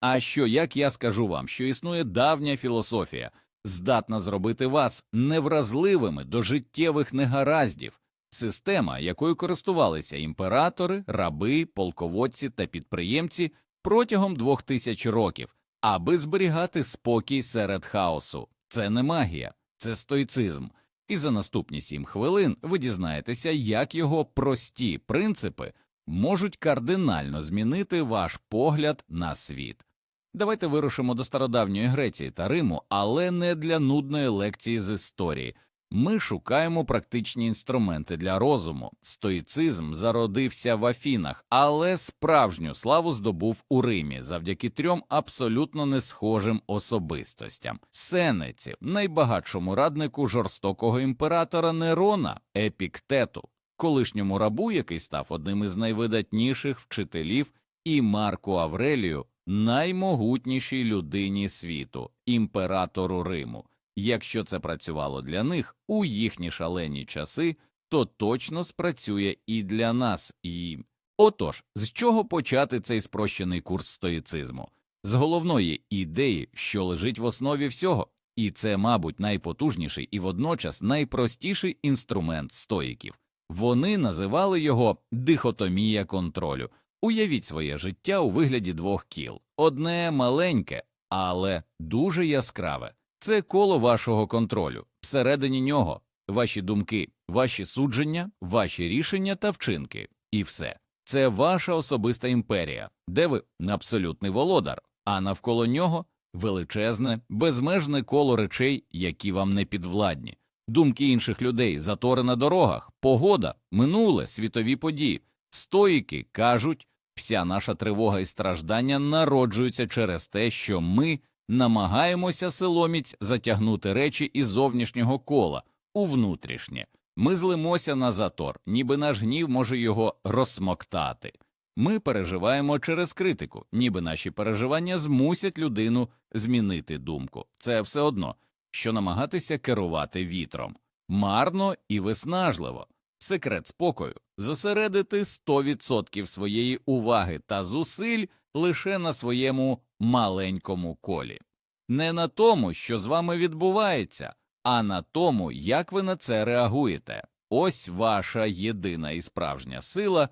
А що як я скажу вам, що існує давня філософія, здатна зробити вас невразливими до життєвих негараздів, система, якою користувалися імператори, раби, полководці та підприємці протягом двох тисяч років, аби зберігати спокій серед хаосу. Це не магія, це стоїцизм. І за наступні сім хвилин ви дізнаєтеся, як його прості принципи можуть кардинально змінити ваш погляд на світ. Давайте вирушимо до стародавньої Греції та Риму, але не для нудної лекції з історії. Ми шукаємо практичні інструменти для розуму. Стоїцизм зародився в Афінах, але справжню славу здобув у Римі завдяки трьом абсолютно не схожим особистостям: Сенеці, найбагатшому раднику жорстокого імператора Нерона, Епіктету, колишньому рабу, який став одним із найвидатніших вчителів, і Марку Аврелію, наймогутнішій людині світу, імператору Риму. Якщо це працювало для них у їхні шалені часи, то точно спрацює і для нас. І отож, з чого почати цей спрощений курс стоїцизму? З головної ідеї, що лежить в основі всього, і це, мабуть, найпотужніший і водночас найпростіший інструмент стоїків. Вони називали його дихотомія контролю. Уявіть своє життя у вигляді двох кіл одне маленьке, але дуже яскраве. Це коло вашого контролю. Всередині нього ваші думки, ваші судження, ваші рішення та вчинки. І все. Це ваша особиста імперія, де ви абсолютний володар, а навколо нього величезне, безмежне коло речей, які вам не підвладні, думки інших людей, затори на дорогах, погода, минуле, світові події. Стоїки кажуть, вся наша тривога і страждання народжуються через те, що ми намагаємося силоміць затягнути речі із зовнішнього кола у внутрішнє. Ми злимося на затор, ніби наш гнів може його розсмоктати. Ми переживаємо через критику, ніби наші переживання змусять людину змінити думку. Це все одно, що намагатися керувати вітром. Марно і виснажливо. Секрет спокою зосередити 100% своєї уваги та зусиль лише на своєму маленькому колі, не на тому, що з вами відбувається, а на тому, як ви на це реагуєте. Ось ваша єдина і справжня сила.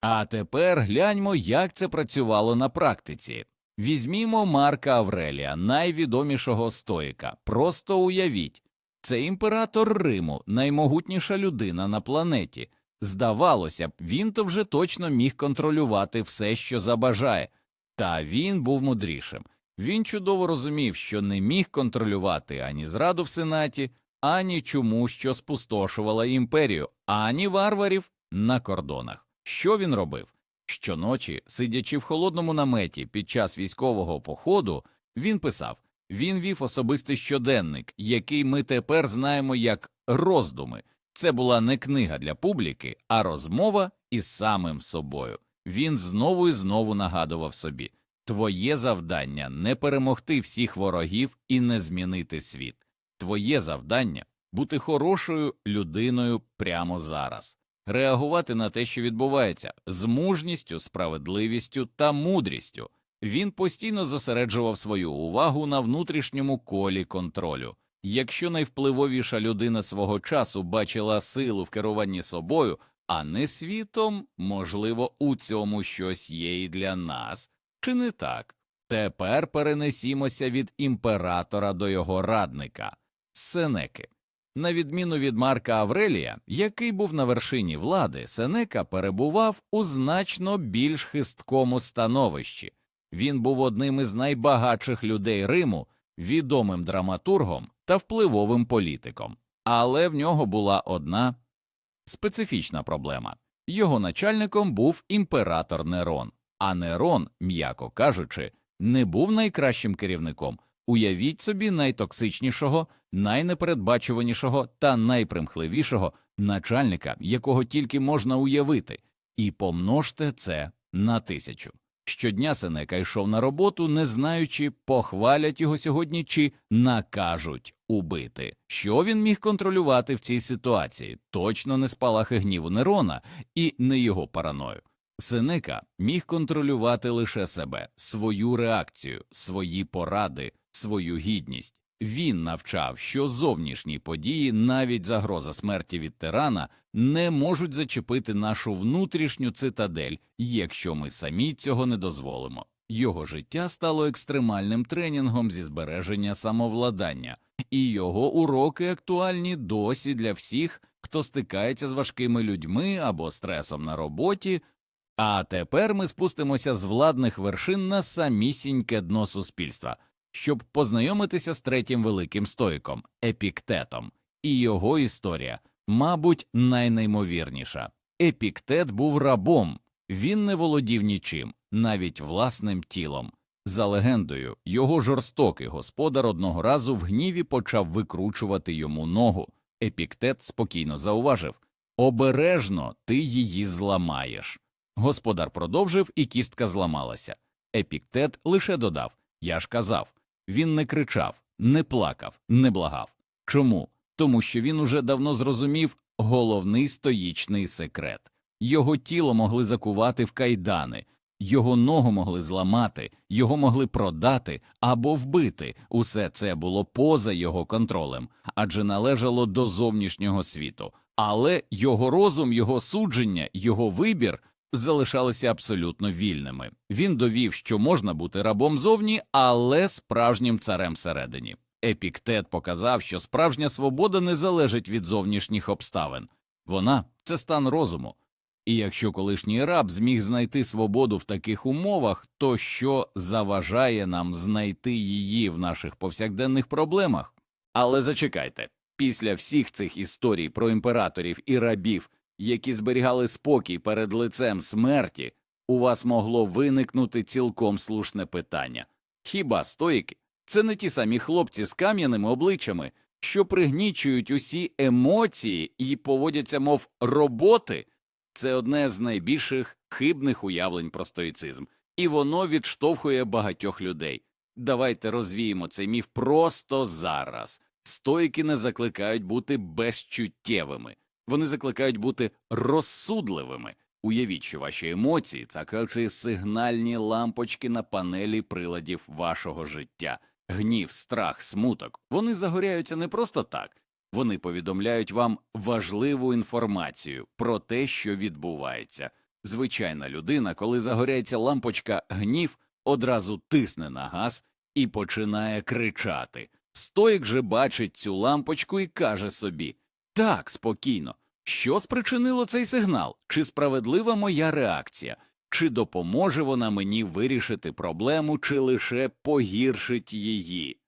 А тепер гляньмо, як це працювало на практиці. Візьмімо Марка Аврелія, найвідомішого стоїка. Просто уявіть, це імператор Риму, наймогутніша людина на планеті. Здавалося б, він то вже точно міг контролювати все, що забажає, та він був мудрішим. Він чудово розумів, що не міг контролювати ані зраду в сенаті, ані чому, що спустошувала імперію, ані варварів на кордонах. Що він робив? Щоночі, сидячи в холодному наметі під час військового походу, він писав він вів особистий щоденник, який ми тепер знаємо як роздуми. Це була не книга для публіки, а розмова із самим собою. Він знову і знову нагадував собі Твоє завдання не перемогти всіх ворогів і не змінити світ. Твоє завдання бути хорошою людиною прямо зараз, реагувати на те, що відбувається, з мужністю, справедливістю та мудрістю. Він постійно зосереджував свою увагу на внутрішньому колі контролю. Якщо найвпливовіша людина свого часу бачила силу в керуванні собою, а не світом, можливо, у цьому щось є і для нас, чи не так? Тепер перенесімося від імператора до його радника Сенеки. На відміну від Марка Аврелія, який був на вершині влади, Сенека перебував у значно більш хисткому становищі. Він був одним із найбагатших людей Риму, відомим драматургом та впливовим політиком. Але в нього була одна специфічна проблема його начальником був імператор Нерон, а Нерон, м'яко кажучи, не був найкращим керівником. Уявіть собі найтоксичнішого, найнепередбачуванішого та найпримхливішого начальника, якого тільки можна уявити, і помножте це на тисячу. Щодня Сенека йшов на роботу, не знаючи, похвалять його сьогодні чи накажуть убити. Що він міг контролювати в цій ситуації? Точно не спалахи гніву Нерона і не його параною. Сенека міг контролювати лише себе, свою реакцію, свої поради, свою гідність. Він навчав, що зовнішні події, навіть загроза смерті від тирана, не можуть зачепити нашу внутрішню цитадель, якщо ми самі цього не дозволимо. Його життя стало екстремальним тренінгом зі збереження самовладання, і його уроки актуальні досі для всіх, хто стикається з важкими людьми або стресом на роботі. А тепер ми спустимося з владних вершин на самісіньке дно суспільства, щоб познайомитися з третім великим стоїком епіктетом, і його історія, мабуть, найнеймовірніша. Епіктет був рабом, він не володів нічим, навіть власним тілом. За легендою, його жорстокий господар одного разу в гніві почав викручувати йому ногу. Епіктет спокійно зауважив Обережно ти її зламаєш. Господар продовжив, і кістка зламалася. Епіктет лише додав Я ж казав. Він не кричав, не плакав, не благав. Чому? Тому що він уже давно зрозумів головний стоїчний секрет його тіло могли закувати в кайдани, його ногу могли зламати, його могли продати або вбити. Усе це було поза його контролем, адже належало до зовнішнього світу. Але його розум, його судження, його вибір залишалися абсолютно вільними. Він довів, що можна бути рабом зовні, але справжнім царем всередині. Епіктет показав, що справжня свобода не залежить від зовнішніх обставин, вона це стан розуму. І якщо колишній раб зміг знайти свободу в таких умовах, то що заважає нам знайти її в наших повсякденних проблемах? Але зачекайте, після всіх цих історій про імператорів і рабів, які зберігали спокій перед лицем смерті, у вас могло виникнути цілком слушне питання хіба стоїки це не ті самі хлопці з кам'яними обличчями, що пригнічують усі емоції і поводяться, мов роботи? Це одне з найбільших хибних уявлень про стоїцизм, і воно відштовхує багатьох людей. Давайте розвіємо цей міф просто зараз. Стоїки не закликають бути безчуттєвими, вони закликають бути розсудливими. Уявіть, що ваші емоції це кажучи, сигнальні лампочки на панелі приладів вашого життя, гнів, страх, смуток. Вони загоряються не просто так, вони повідомляють вам важливу інформацію про те, що відбувається. Звичайна людина, коли загоряється лампочка гнів, одразу тисне на газ і починає кричати. Стоїк же бачить цю лампочку і каже собі так, спокійно. Що спричинило цей сигнал? Чи справедлива моя реакція? Чи допоможе вона мені вирішити проблему, чи лише погіршить її?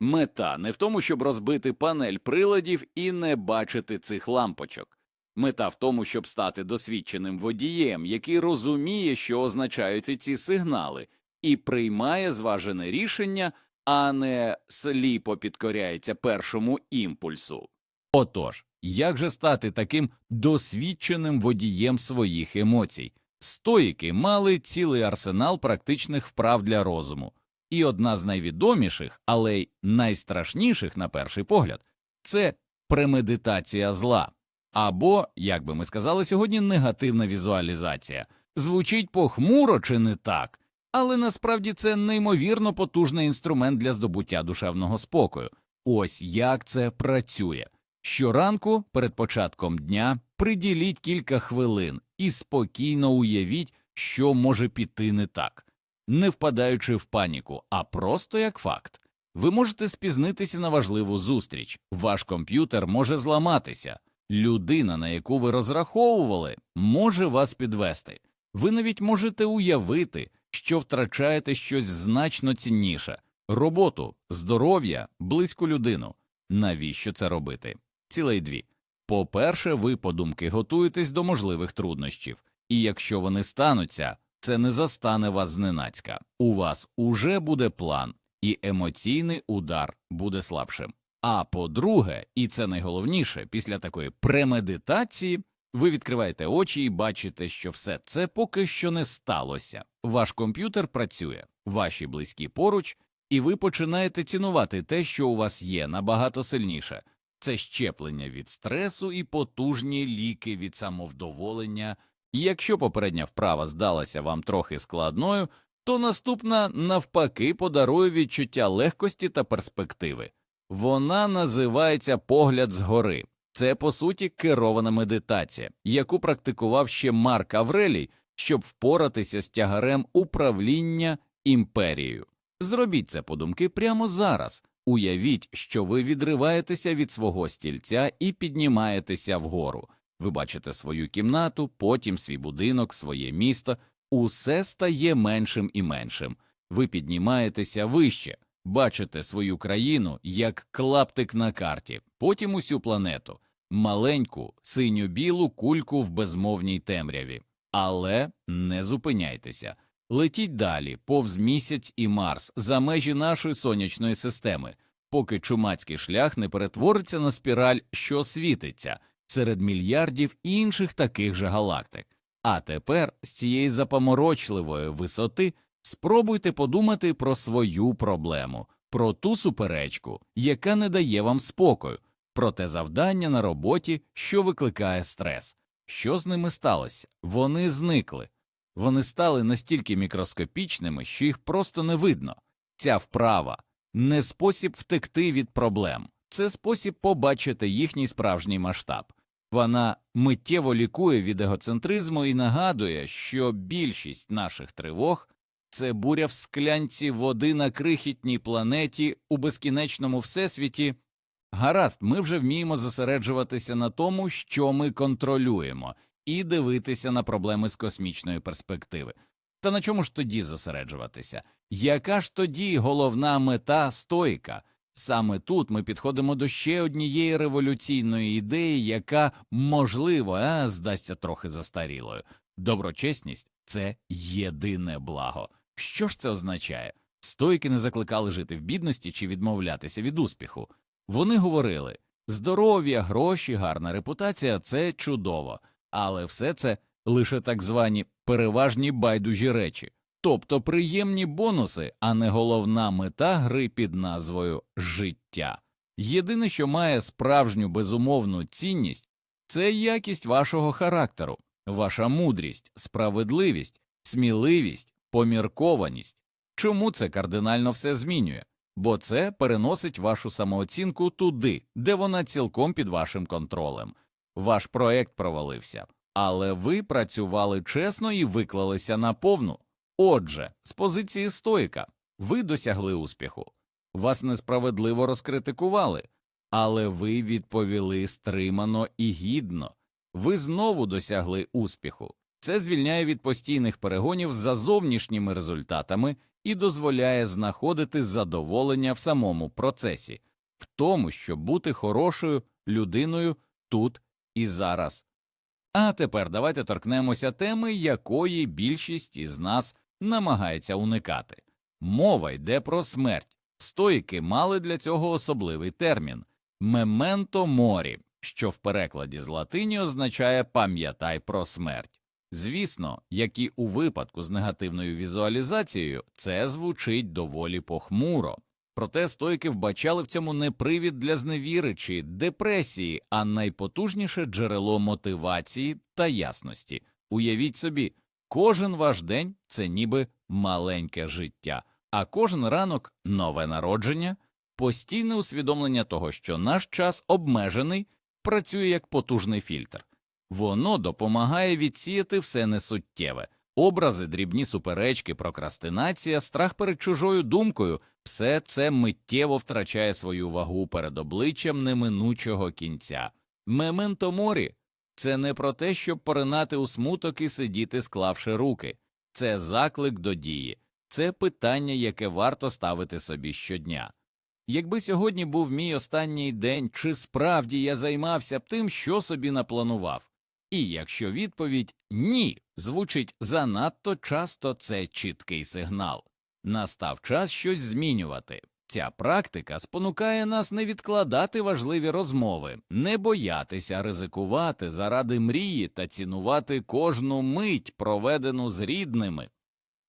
Мета не в тому, щоб розбити панель приладів і не бачити цих лампочок. Мета в тому, щоб стати досвідченим водієм, який розуміє, що означають ці сигнали, і приймає зважене рішення, а не сліпо підкоряється першому імпульсу. Отож, як же стати таким досвідченим водієм своїх емоцій? Стоїки мали цілий арсенал практичних вправ для розуму, і одна з найвідоміших, але й найстрашніших на перший погляд, це премедитація зла, або, як би ми сказали сьогодні, негативна візуалізація. Звучить похмуро чи не так, але насправді це неймовірно потужний інструмент для здобуття душевного спокою. Ось як це працює. Щоранку перед початком дня приділіть кілька хвилин і спокійно уявіть, що може піти не так, не впадаючи в паніку, а просто як факт. Ви можете спізнитися на важливу зустріч, ваш комп'ютер може зламатися, людина, на яку ви розраховували, може вас підвести. Ви навіть можете уявити, що втрачаєте щось значно цінніше роботу, здоров'я, близьку людину. Навіщо це робити? Цілей дві. По-перше, ви подумки готуєтесь до можливих труднощів, і якщо вони стануться, це не застане вас зненацька. У вас уже буде план, і емоційний удар буде слабшим. А по-друге, і це найголовніше, після такої премедитації ви відкриваєте очі і бачите, що все це поки що не сталося. Ваш комп'ютер працює, ваші близькі поруч, і ви починаєте цінувати те, що у вас є набагато сильніше. Це щеплення від стресу і потужні ліки від самовдоволення, Якщо попередня вправа здалася вам трохи складною, то наступна навпаки подарує відчуття легкості та перспективи. Вона називається погляд згори. Це по суті керована медитація, яку практикував ще Марк Аврелій, щоб впоратися з тягарем управління імперією. Зробіть це подумки прямо зараз. Уявіть, що ви відриваєтеся від свого стільця і піднімаєтеся вгору. Ви бачите свою кімнату, потім свій будинок, своє місто. Усе стає меншим і меншим. Ви піднімаєтеся вище, бачите свою країну як клаптик на карті, потім усю планету, маленьку синьо-білу кульку в безмовній темряві. Але не зупиняйтеся. Летіть далі, повз місяць і Марс, за межі нашої сонячної системи, поки чумацький шлях не перетвориться на спіраль, що світиться серед мільярдів інших таких же галактик. А тепер з цієї запоморочливої висоти спробуйте подумати про свою проблему, про ту суперечку, яка не дає вам спокою, про те завдання на роботі, що викликає стрес. Що з ними сталося? Вони зникли. Вони стали настільки мікроскопічними, що їх просто не видно. Ця вправа не спосіб втекти від проблем, це спосіб побачити їхній справжній масштаб. Вона миттєво лікує від егоцентризму і нагадує, що більшість наших тривог це буря в склянці води на крихітній планеті у безкінечному всесвіті. Гаразд, ми вже вміємо зосереджуватися на тому, що ми контролюємо, і дивитися на проблеми з космічної перспективи. Та на чому ж тоді зосереджуватися? Яка ж тоді головна мета стойка? Саме тут ми підходимо до ще однієї революційної ідеї, яка, можливо, а, здасться трохи застарілою. Доброчесність це єдине благо. Що ж це означає? Стойки не закликали жити в бідності чи відмовлятися від успіху. Вони говорили здоров'я, гроші, гарна репутація це чудово, але все це лише так звані переважні байдужі речі, тобто приємні бонуси, а не головна мета гри під назвою життя. Єдине, що має справжню безумовну цінність, це якість вашого характеру, ваша мудрість, справедливість, сміливість, поміркованість. Чому це кардинально все змінює? Бо це переносить вашу самооцінку туди, де вона цілком під вашим контролем. Ваш проект провалився, але ви працювали чесно і виклалися на повну. Отже, з позиції стоїка ви досягли успіху, вас несправедливо розкритикували, але ви відповіли стримано і гідно, ви знову досягли успіху. Це звільняє від постійних перегонів за зовнішніми результатами і дозволяє знаходити задоволення в самому процесі, в тому, щоб бути хорошою людиною тут і зараз. А тепер давайте торкнемося теми, якої більшість із нас намагається уникати. Мова йде про смерть. Стоїки мали для цього особливий термін мементо морі, що в перекладі з латині означає пам'ятай про смерть. Звісно, як і у випадку з негативною візуалізацією, це звучить доволі похмуро. Проте стойки вбачали в цьому не привід для зневіри чи депресії, а найпотужніше джерело мотивації та ясності. Уявіть собі, кожен ваш день це ніби маленьке життя, а кожен ранок нове народження, постійне усвідомлення того, що наш час обмежений, працює як потужний фільтр. Воно допомагає відсіяти все несуттєве, образи, дрібні суперечки, прокрастинація, страх перед чужою думкою все це миттєво втрачає свою вагу перед обличчям неминучого кінця. Мементо морі це не про те, щоб поринати у смуток і сидіти, склавши руки, це заклик до дії, це питання, яке варто ставити собі щодня. Якби сьогодні був мій останній день, чи справді я займався б тим, що собі напланував? І якщо відповідь ні звучить занадто часто, це чіткий сигнал. Настав час щось змінювати. Ця практика спонукає нас не відкладати важливі розмови, не боятися ризикувати заради мрії та цінувати кожну мить, проведену з рідними.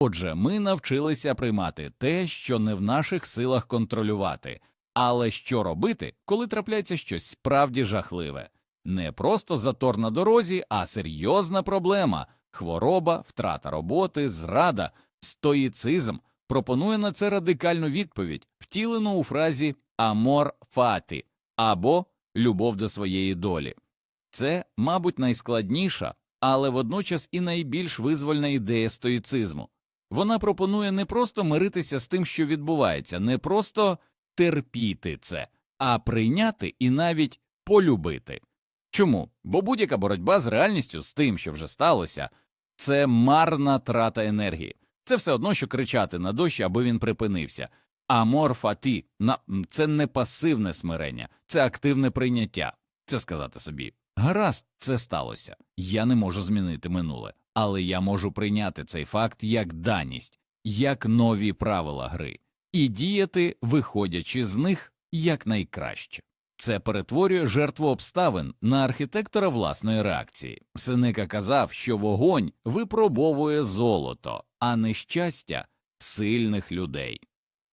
Отже, ми навчилися приймати те, що не в наших силах контролювати, але що робити, коли трапляється щось справді жахливе. не просто затор на дорозі, а серйозна проблема хвороба, втрата роботи, зрада, стоїцизм пропонує на це радикальну відповідь, втілену у фразі амор фаті або любов до своєї долі. Це, мабуть, найскладніша, але водночас і найбільш визвольна ідея стоїцизму. Вона пропонує не просто миритися з тим, що відбувається, не просто терпіти це, а прийняти і навіть полюбити. Чому? Бо будь-яка боротьба з реальністю, з тим, що вже сталося, це марна трата енергії. Це все одно, що кричати на дощ, аби він припинився. Амор фаті на це не пасивне смирення, це активне прийняття. Це сказати собі гаразд, це сталося. Я не можу змінити минуле, але я можу прийняти цей факт як даність, як нові правила гри, і діяти, виходячи з них якнайкраще. Це перетворює жертву обставин на архітектора власної реакції. Сенека казав, що вогонь випробовує золото, а не щастя сильних людей.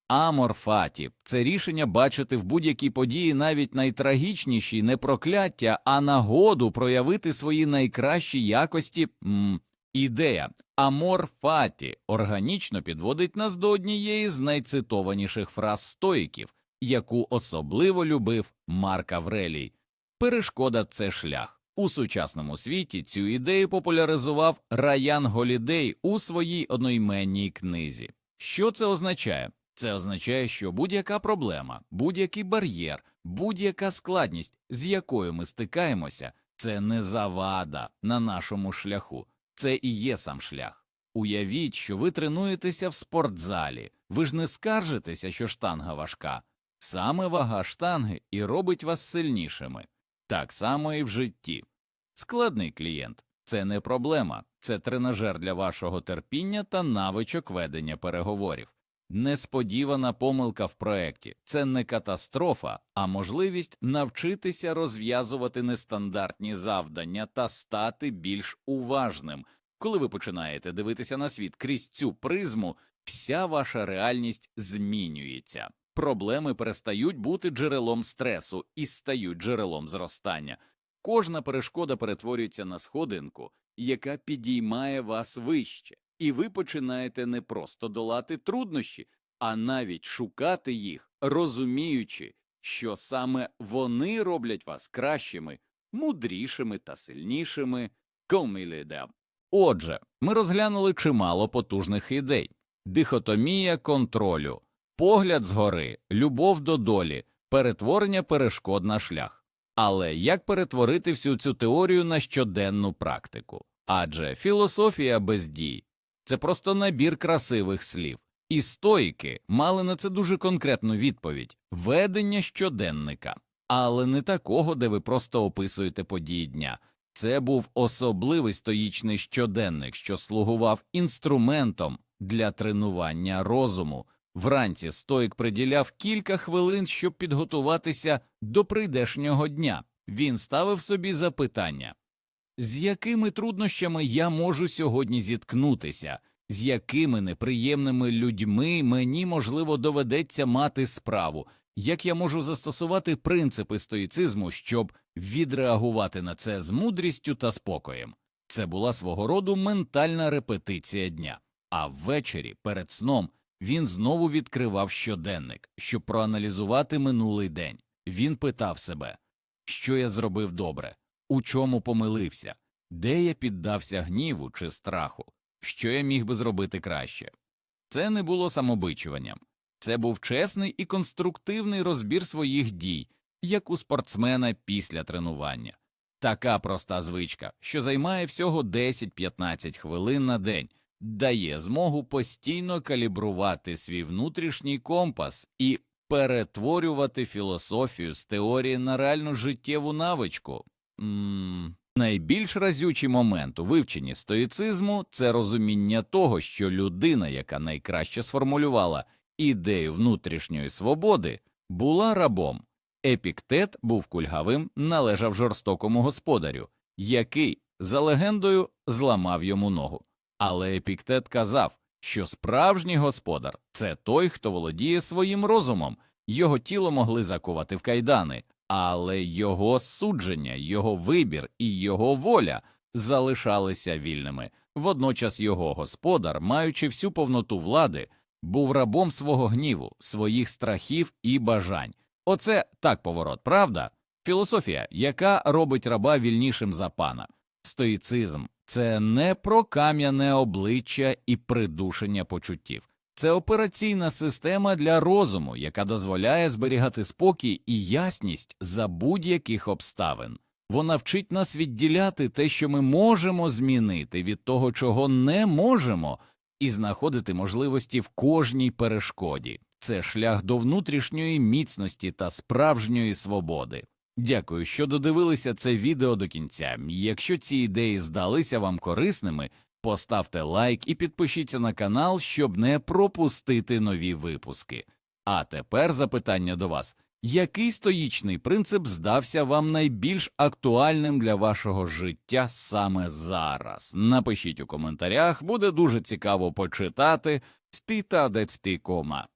Амор фаті – це рішення бачити в будь-якій події навіть найтрагічніші не прокляття, а нагоду проявити свої найкращі якості. М ідея Амор фаті органічно підводить нас до однієї з найцитованіших фраз стоїків, яку особливо любив Марк Аврелій. Перешкода це шлях. У сучасному світі цю ідею популяризував Раян Голідей у своїй одноіменній книзі. Що це означає? Це означає, що будь-яка проблема, будь-який бар'єр, будь-яка складність, з якою ми стикаємося, це не завада на нашому шляху, це і є сам шлях. Уявіть, що ви тренуєтеся в спортзалі, ви ж не скаржитеся, що штанга важка. Саме вага штанги і робить вас сильнішими. Так само і в житті. Складний клієнт це не проблема, це тренажер для вашого терпіння та навичок ведення переговорів. Несподівана помилка в проекті це не катастрофа, а можливість навчитися розв'язувати нестандартні завдання та стати більш уважним. Коли ви починаєте дивитися на світ крізь цю призму, вся ваша реальність змінюється. Проблеми перестають бути джерелом стресу і стають джерелом зростання. Кожна перешкода перетворюється на сходинку, яка підіймає вас вище, і ви починаєте не просто долати труднощі, а навіть шукати їх, розуміючи, що саме вони роблять вас кращими, мудрішими та сильнішими комілідем. Отже, ми розглянули чимало потужних ідей: дихотомія контролю, погляд згори, любов до долі, перетворення перешкод на шлях. Але як перетворити всю цю теорію на щоденну практику? Адже філософія без дій це просто набір красивих слів. І стоїки мали на це дуже конкретну відповідь ведення щоденника, але не такого, де ви просто описуєте події дня. Це був особливий стоїчний щоденник, що слугував інструментом для тренування розуму. Вранці стоїк приділяв кілька хвилин, щоб підготуватися до прийдешнього дня. Він ставив собі запитання з якими труднощами я можу сьогодні зіткнутися, з якими неприємними людьми мені можливо доведеться мати справу, як я можу застосувати принципи стоїцизму, щоб відреагувати на це з мудрістю та спокоєм. Це була свого роду ментальна репетиція дня, а ввечері перед сном він знову відкривав щоденник, щоб проаналізувати минулий день. Він питав себе, що я зробив добре, у чому помилився, де я піддався гніву чи страху, що я міг би зробити краще. Це не було самобичуванням, це був чесний і конструктивний розбір своїх дій, як у спортсмена після тренування. Така проста звичка, що займає всього 10-15 хвилин на день, дає змогу постійно калібрувати свій внутрішній компас і перетворювати філософію з теорії на реальну життєву навичку. М Найбільш разючий момент у вивченні стоїцизму це розуміння того, що людина, яка найкраще сформулювала ідею внутрішньої свободи, була рабом. Епіктет був кульгавим, належав жорстокому господарю, який, за легендою, зламав йому ногу. Але Епіктет казав, що справжній господар це той, хто володіє своїм розумом, його тіло могли закувати в кайдани, але його судження, його вибір і його воля залишалися вільними. Водночас його господар, маючи всю повноту влади, був рабом свого гніву, своїх страхів і бажань. Оце так поворот, правда? Філософія, яка робить раба вільнішим за пана. Стоїцизм це не про кам'яне обличчя і придушення почуттів. Це операційна система для розуму, яка дозволяє зберігати спокій і ясність за будь-яких обставин. Вона вчить нас відділяти те, що ми можемо змінити, від того, чого не можемо, і знаходити можливості в кожній перешкоді. Це шлях до внутрішньої міцності та справжньої свободи. Дякую, що додивилися це відео до кінця. Якщо ці ідеї здалися вам корисними, поставте лайк і підпишіться на канал, щоб не пропустити нові випуски. А тепер запитання до вас. Який стоїчний принцип здався вам найбільш актуальним для вашого життя саме зараз? Напишіть у коментарях, буде дуже цікаво почитати. Стита децтикома.